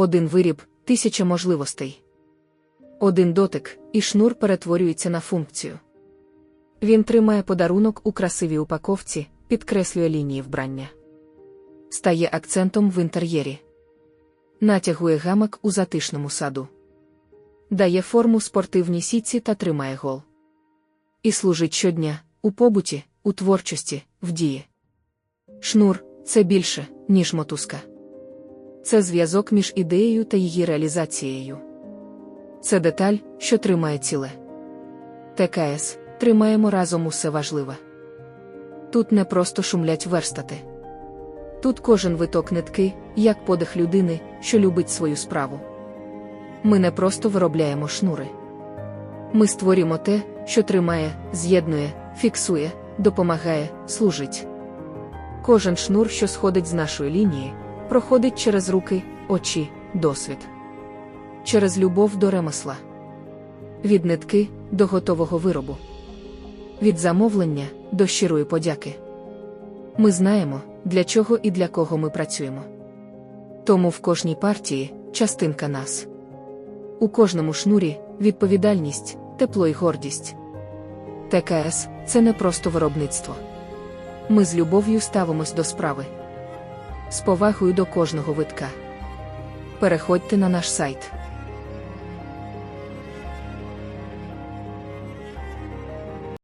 Один виріб тисяча можливостей. Один дотик, і шнур перетворюється на функцію. Він тримає подарунок у красивій упаковці, підкреслює лінії вбрання. Стає акцентом в інтер'єрі. Натягує гамак у затишному саду. Дає форму спортивній сітці та тримає гол. І служить щодня у побуті, у творчості, в дії. Шнур це більше, ніж мотузка. Це зв'язок між ідеєю та її реалізацією. Це деталь, що тримає ціле. ТКС тримаємо разом усе важливе. Тут не просто шумлять верстати. Тут кожен виток нитки, як подих людини, що любить свою справу. Ми не просто виробляємо шнури. Ми створюємо те, що тримає, з'єднує, фіксує, допомагає, служить. Кожен шнур, що сходить з нашої лінії, проходить через руки, очі, досвід. Через любов до ремесла. Від нитки до готового виробу. Від замовлення до щирої подяки. Ми знаємо, для чого і для кого ми працюємо. Тому в кожній партії частинка нас. У кожному шнурі відповідальність, тепло і гордість. ТКС це не просто виробництво. Ми з любов'ю ставимось до справи. З повагою до кожного витка. Переходьте на наш сайт.